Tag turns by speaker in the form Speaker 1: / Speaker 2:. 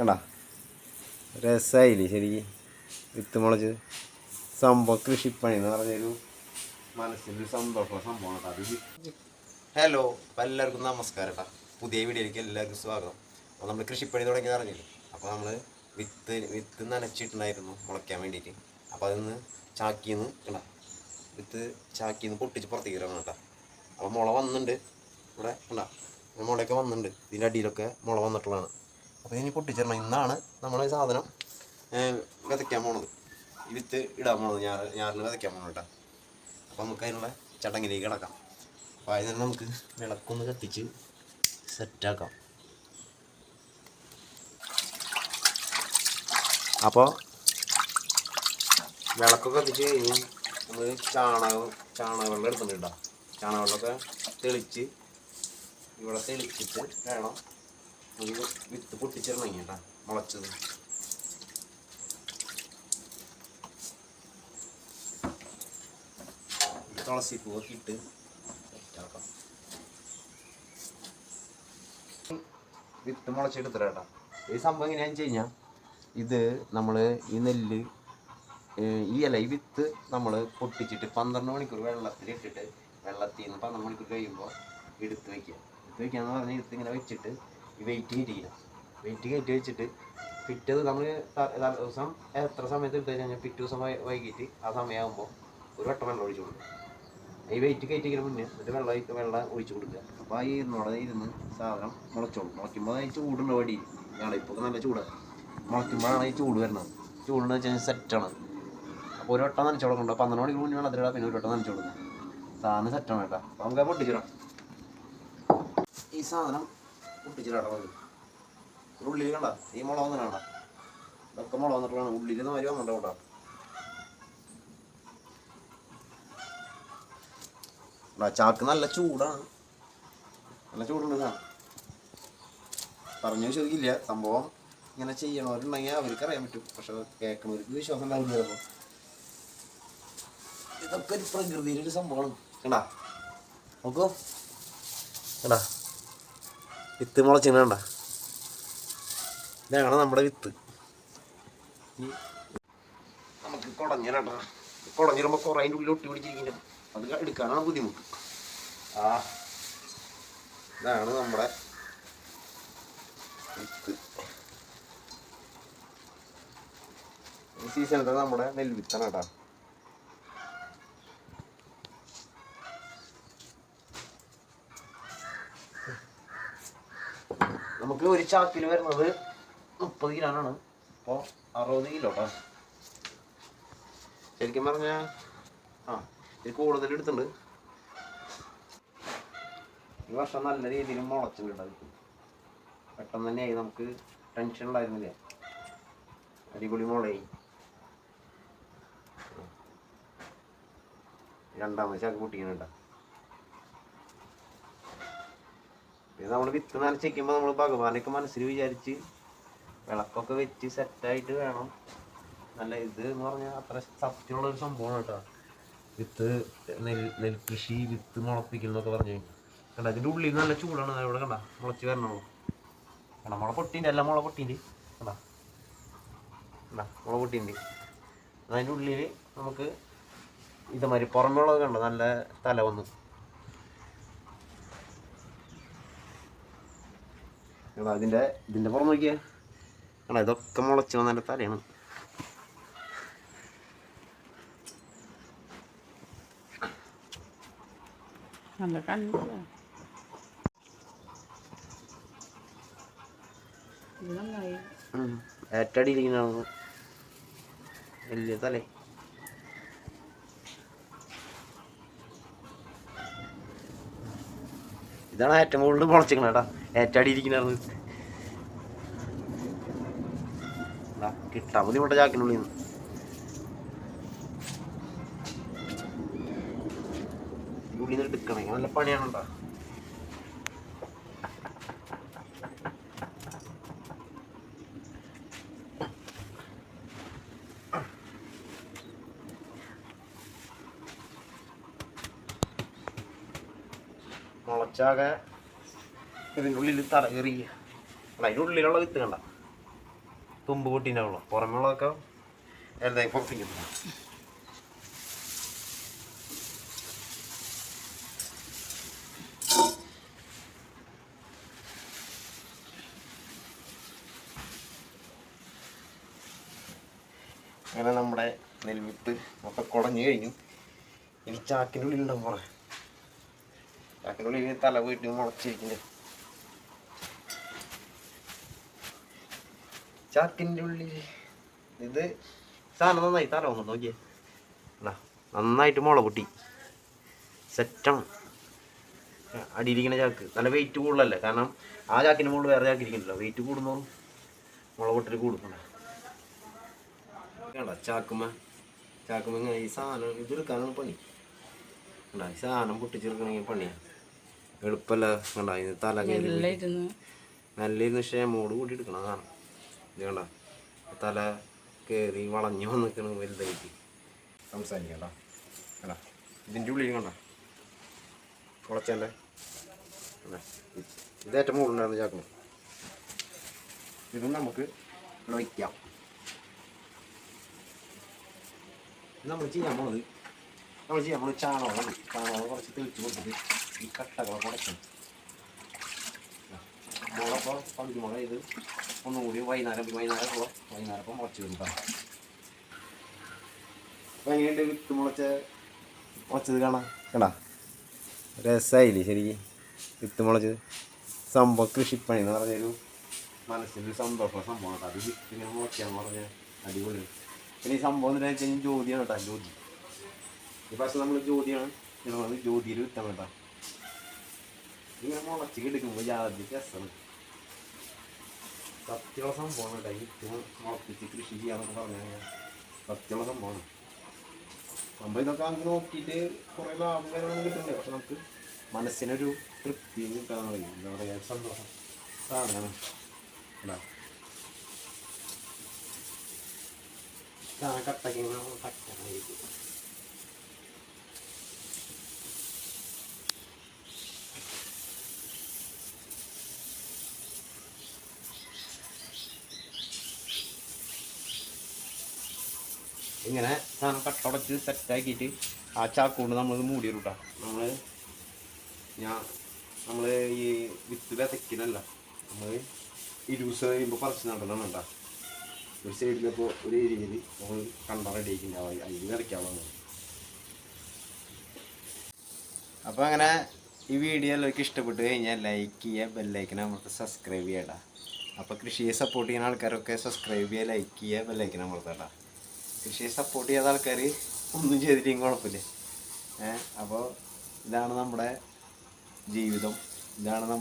Speaker 1: കണ്ട? രസമായില്ലേ ശരി വിത്ത് മുളച്ച് സംഭവം കൃഷിപ്പണി എന്ന് പറഞ്ഞൊരു മനസ്സിന്റെ സന്തോഷമുള്ള സംഭവമാണ് ഹലോ എല്ലാവർക്കും നമസ്കാരം കേട്ടോ. പുതിയ വീഡിയോയിലേക്ക് എല്ലാവർക്കും സ്വാഗതം. അപ്പോൾ നമ്മൾ കൃഷിപ്പണി തുടങ്ങിയത് അറിഞ്ഞില്ലേ അപ്പോൾ നമ്മൾ വിത്ത് വിത്ത് നനച്ചിട്ടുണ്ടായിരുന്നു മുളയ്ക്കാൻ വേണ്ടിയിട്ട്. അപ്പോൾ അതിന്ന് ചാക്കിന്ന് കണ്ട? വിത്ത് ചാക്കിന്ന് പൊട്ടിച്ച് പുറത്തേക്ക് ഇറങ്ങണം കേട്ടോ. അപ്പോൾ മുള വന്നിട്ടുണ്ട്. ഇവിടെ കണ്ട? മുളയൊക്കെ വന്നിട്ടുണ്ട്. ഇതിന്റെ അടിയിലൊക്കെ മുള വന്നിട്ടുള്ളതാണ്. അപ്പോൾ ഇനി പൊട്ടിച്ചിരണം ഇന്നാണ് നമ്മൾ ഈ സാധനം വിതയ്ക്കാൻ പോണത്. ഈ വിത്ത് ഇടാൻ പോണത് ഞാറ് ഞാറിൽ വിതയ്ക്കാൻ പോകണം കേട്ടോ. അപ്പോൾ നമുക്ക് അതിനുള്ള ചടങ്ങിലേക്ക് കിടക്കാം. അപ്പോൾ അതിന് നമുക്ക് വിളക്കൊന്ന് കത്തിച്ച് സെറ്റാക്കാം. അപ്പോൾ വിളക്കൊക്കെ കത്തിച്ച് കഴിഞ്ഞ് നമ്മൾ ചാണകം ചാണകവെള്ളം എടുത്തിട്ടുണ്ടോ ചാണകവെള്ളമൊക്കെ തെളിച്ച് ഇവിടെ തെളിച്ചിട്ട് വേണം വിത്ത് പൊട്ടിച്ചിടണമെങ്കിൽ കേട്ടോ മുളച്ചത്. തുളസി പൂവൊക്കെ ഇട്ട് വിത്ത് മുളച്ചെടുത്തിട്ട് കേട്ടോ ഈ സംഭവം എങ്ങനെയാണെന്ന് വെച്ച് ഇത് നമ്മൾ ഈ നെല്ല് ഈ അല്ല ഈ വിത്ത് നമ്മൾ പൊട്ടിച്ചിട്ട് പന്ത്രണ്ട് മണിക്കൂർ വെള്ളത്തിൽ ഇട്ടിട്ട് വെള്ളത്തിൽ നിന്ന് പന്ത്രണ്ട് മണിക്കൂർ കഴിയുമ്പോൾ എടുത്ത് വയ്ക്കുക എടുത്ത് വയ്ക്കുക എന്ന് പറഞ്ഞാൽ എടുത്ത് ഇങ്ങനെ വെച്ചിട്ട് ഈ വെയിറ്റ് കയറ്റിയില്ല വെയിറ്റ് കയറ്റി വെച്ചിട്ട് പിറ്റേത് നമ്മൾ ദിവസം എത്ര സമയത്ത് എടുത്തു കഴിഞ്ഞാൽ പിറ്റേ ദിവസം വൈകിട്ട് ആ സമയമാകുമ്പോൾ ഒരു വട്ടം വെള്ളം ഒഴിച്ചു കൊടുക്കുക ഈ വെയിറ്റ് കയറ്റിക്കുന്ന മുന്നേ എന്നിട്ട് വെള്ളം വെള്ളം ഒഴിച്ചു കൊടുക്കുക. അപ്പോൾ ആ ഇരുന്നോടെ ഇരുന്ന് സാധനം മുളച്ചോളും. മുളയ്ക്കുമ്പോൾ അതിന് ചൂടുണ്ട് വടി. ഇപ്പോൾ നല്ല ചൂടാണ് മുളയ്ക്കുമ്പോഴാണ് ഈ ചൂട് വരുന്നത്. ചൂടെന്ന് വെച്ച് കഴിഞ്ഞാൽ സെറ്റാണ് അപ്പോൾ ഒരു വട്ടം നനച്ചു കൊടുക്കണ്ട പന്ത്രണ്ട് മണിക്ക് മുന്നേ വെള്ളത്തിലിടാം പിന്നെ ഒരു വട്ടം നനച്ചു കൊടുക്കുക സാധനം സെറ്റാണ് കേട്ടോ. അപ്പോൾ നമുക്ക് പൊട്ടിച്ചിടാം ഈ സാധനം പൊട്ടിച്ചിടാം മതി ഉള്ളിൽ കണ്ട? ഈ മുള വന്നിട്ട് കണ്ട? ഇതൊക്കെ മുള വന്നിട്ടുള്ളതാണ്. ഉള്ളിൽ നിന്ന് മാതിരി വന്നിട്ട് കേട്ടോ ചാക്ക് നല്ല ചൂടാണ്. നല്ല ചൂടുണ്ട് സാധനം പറഞ്ഞു ചോദിക്കില്ല സംഭവം ഇങ്ങനെ ചെയ്യണവരുണ്ടെങ്കിൽ അവർക്ക് അറിയാൻ പറ്റും. പക്ഷെ കേൾക്കണവർക്ക് വിശ്വാസം ഉണ്ടാവില്ല ചിലപ്പോൾ ഇതൊക്കെ ഒരു പ്രകൃതിയിലൊരു സംഭവമാണ്. കണ്ടാ? നോക്കൂ. കണ്ടാ വിത്ത് മുളച്ചിങ്ങണ്ട ഇതാണ് നമ്മുടെ വിത്ത്. നമുക്ക് കുടഞ്ഞിരട്ടാ കുടഞ്ഞിരുമ്പോൾ കുറേ അതിന്റെ ഉള്ളിൽ ഒട്ടി പിടിച്ചിരിക്കുന്നു അത് എടുക്കാനാണ് ബുദ്ധിമുട്ട്. ആ ഇതാണ് നമ്മുടെ വിത്ത്. ഈ നമ്മുടെ നെൽവിത്താണ് കേട്ടോ. നമുക്ക് ഒരു ചാക്കിൽ വരുന്നത് മുപ്പത് ആണ് അപ്പോൾ അറുപത് കിലോ കേട്ടോ ശരിക്കും പറഞ്ഞാൽ ആ ഇത് കൂടുതൽ എടുത്തുണ്ട് ഈ വർഷം നല്ല രീതിയിൽ മുളച്ചിട്ടുണ്ട് അത്. പെട്ടെന്ന് തന്നെയായി നമുക്ക് ടെൻഷൻ ഉണ്ടായിരുന്നില്ല? അടിപൊളി മുളയായി. രണ്ടാമത് ചാക്ക് പൊട്ടിക്കുന്നുണ്ട ഇത് നമ്മൾ വിത്ത് നനച്ചിരിക്കുമ്പോൾ നമ്മൾ ഭഗവാനൊക്കെ മനസ്സിൽ വിചാരിച്ച് വിളക്കൊക്കെ വെച്ച് സെറ്റായിട്ട് വേണം. നല്ല ഇത് എന്ന് പറഞ്ഞാൽ അത്ര സത്യമുള്ള ഒരു സംഭവമാണ് കേട്ടോ. വിത്ത് നെൽ നെൽകൃഷി വിത്ത് മുളപ്പിക്കുന്നൊക്കെ പറഞ്ഞു കണ്ട? അതിന്റെ ഉള്ളിൽ നല്ല ചൂടാണ്. ഇവിടെ കണ്ട? മുളച്ച് വരണോ കണ്ട? മുള പൊട്ടിന്റെ അല്ല മുള പൊട്ടിന്റെ കണ്ട? കണ്ട? മുള പൊട്ടിന്റെ അതിന്റെ ഉള്ളിൽ നമുക്ക് ഇതേമാതിരി ഉള്ളത് കണ്ട? നല്ല തല വന്നു. എടാ അതിന്റെ ഇതിന്റെ പുറം നോക്കിയേ. എടാ ഇതൊക്കെ മുളച്ച് വന്നതിന്റെ തലയാണ്.
Speaker 2: നല്ല നന്നായി.
Speaker 1: ഏറ്റടിയിലിരിക്കുന്നതാണ് വലിയ തലേ. ഇതാണ് ഏറ്റവും കൂടുതൽ മുളച്ചിക്കണ കേട്ടാ. ഏറ്റടിയിരിക്കുന്നത് കിട്ടാൻ ബുദ്ധിമുട്ട ചാക്കിനുള്ളിൽ നിന്ന്. ഉള്ളിൽ നിന്ന് എടുക്കണേ. നല്ല പണിയാണ് കേട്ടോ മുളച്ചാകെ ഇതിന്റെ ഉള്ളിൽ തല കയറി അല്ല അതിന്റെ ഉള്ളിലുള്ള വിത്ത് കണ്ട. തുമ്പ് പൊട്ടിണ്ടാവുള്ളൂ. പുറമെയുള്ളതൊക്കെ എന്തായി പുറത്തേക്ക് അങ്ങനെ നമ്മുടെ നെൽവിത്ത് മൊത്തം കുടഞ്ഞു കഴിഞ്ഞു. ഇനി ചാക്കിന്റെ ഉള്ളിൽ ഇനി തല വീട്ടിൽ മുളച്ചിരിക്കുന്നത് ചാക്കിന്റെ ഉള്ളിൽ. ഇത് സാധനം നന്നായി തല ഒന്ന് നോക്കിയേ. എടാ നന്നായിട്ട് മുള പൊട്ടി. സെറ്റാണ് അടിയിരിക്കുന്ന ചാക്ക്. നല്ല വെയിറ്റ് കൂടുതലല്ലേ? കാരണം ആ ചാക്കിന് മുകളിൽ വേറെ ചാക്ക് ഇരിക്കുന്നില്ല വെയിറ്റ് കൂടുന്നു മുള പൊട്ടൽ കൂടുന്നുണ്ട്. കണ്ട ചാക്കുമ്മ. ചാക്കുമ്മ ഇങ്ങനെ ഈ സാധനം ഇതെടുക്കാനാണ് പണി. കണ്ട ഈ സാധനം പൊട്ടിച്ചെടുക്കണമെങ്കിൽ പണിയാ. എളുപ്പമല്ല കണ്ട ഇത് തല കയറി നല്ല ഇരുന്ന്. ക്ഷേമോട് കൂടി എടുക്കണം സാധനം. ഇത് കണ്ട തല കയറി വളഞ്ഞു വന്നിക്കണം വലുതായിട്ട്. സംസാരിക്കണ്ട. കണ്ട ഇതിന്റെ ഉള്ളിൽ കണ്ട. കുളച്ചല്ലേ ഇത് ഏറ്റവും മുകളിലുണ്ടായിരുന്നു ചാക്കണം ഇതും നമുക്ക് ഇവിടെ വയ്ക്കാം. നമ്മൾ ചെയ്യാൻ പോണത് നമ്മൾ ചെയ്യാം നമ്മൾ ചാണകം ചാണകം കുറച്ച് തെളിച്ച് കൊടുത്തിട്ട് ഈ കട്ടകളെ കുടയ്ക്കണം മുളപ്പോൾ പകുതി മുള ഇത് ഒന്നും കൂടി വൈകുന്നേരം വൈകുന്നേരം ഇപ്പോൾ വൈകുന്നേരം ഇപ്പം മുളച്ച് കൊടുക്കാം അപ്പം എങ്ങനെയുണ്ട് വിത്ത് മുളച്ച മുളച്ചത് കാണാം കണ്ടാ രസമായില്ലേ ശരിക്കും വിത്ത് മുളച്ചത് സംഭവം കൃഷിപ്പണി എന്ന് പറഞ്ഞൊരു മനസ്സിലൊരു സന്തോഷമുള്ള സംഭവം കേട്ടോ അത് വിത്ത് ഇങ്ങനെ മുളയ്ക്കാന്ന് പറഞ്ഞാൽ അടിപൊളി പിന്നെ ഈ സംഭവം എന്ന് വെച്ചാൽ ജ്യോതിയാണ് കേട്ടോ ജ്യോതി ഈ നമ്മൾ ജ്യോതിയാണ് ഞങ്ങൾ ജ്യോതിയിൽ വിത്താൻ വേണ്ട ഇങ്ങനെ മുളച്ച് എടുക്കുമ്പോൾ ജാതി രസമാണ്. സത്യമുള്ള സംഭവമാണ് കേട്ടോ വിത്ത് മുളപ്പിച്ച് കൃഷി ചെയ്യാന്നൊക്കെ പറഞ്ഞു കഴിഞ്ഞാൽ സത്യമുള്ള സംഭവമാണ്. നമ്മൾ ഇതൊക്കെ അങ്ങ് നോക്കിയിട്ട് കുറേ ലാഭം കാര്യങ്ങളൊന്നും കിട്ടുന്നുണ്ട് പക്ഷെ നമുക്ക് മനസ്സിനൊരു തൃപ്തി കിട്ടാന്ന് പറയും എന്താ പറയുക സന്തോഷം. സാധനമാണ്. അല്ല സാധനം കട്ടായിരിക്കും ഇങ്ങനെ സാധനം കട്ടടച്ച് സെറ്റാക്കിയിട്ട് ആ ചാക്കുകൊണ്ട് നമ്മൾ മൂടി കേട്ടോ നമ്മൾ ഞാൻ നമ്മൾ ഈ വിത്ത് വിതയ്ക്കുന്നല്ല നമ്മൾ ഇരുപത് കഴിയുമ്പോൾ പറിച്ച് നടണം വേണ്ട ഒരു സൈഡിലിപ്പോൾ ഒരു ഏരിയയിൽ നമ്മൾ കണ്ട റെഡി ആക്കിണ്ടാവും അതിൽ വിതയ്ക്കാവുന്നത് അപ്പോൾ അങ്ങനെ ഈ വീഡിയോ എല്ലാവർക്കും ഇഷ്ടപ്പെട്ട് കഴിഞ്ഞാൽ ലൈക്ക് ചെയ്യുക ബെല്ലൈക്കനെ അമർത്ത് സബ്സ്ക്രൈബ് ചെയ്യടാ അപ്പോൾ കൃഷിയെ സപ്പോർട്ട് ചെയ്യുന്ന ആൾക്കാരൊക്കെ സബ്സ്ക്രൈബ് ചെയ്യുക ലൈക്ക് ചെയ്യുക ബെല്ലൈക്കനെ അമർത്തട്ടാ കൃഷിയെ സപ്പോർട്ട് ചെയ്യാത്ത ആൾക്കാർ ഒന്നും ചെയ്തിട്ടും കുഴപ്പമില്ല. ഏഹ് അപ്പോൾ ഇതാണ് നമ്മുടെ ജീവിതം. ഇതാണ് നമ്മുടെ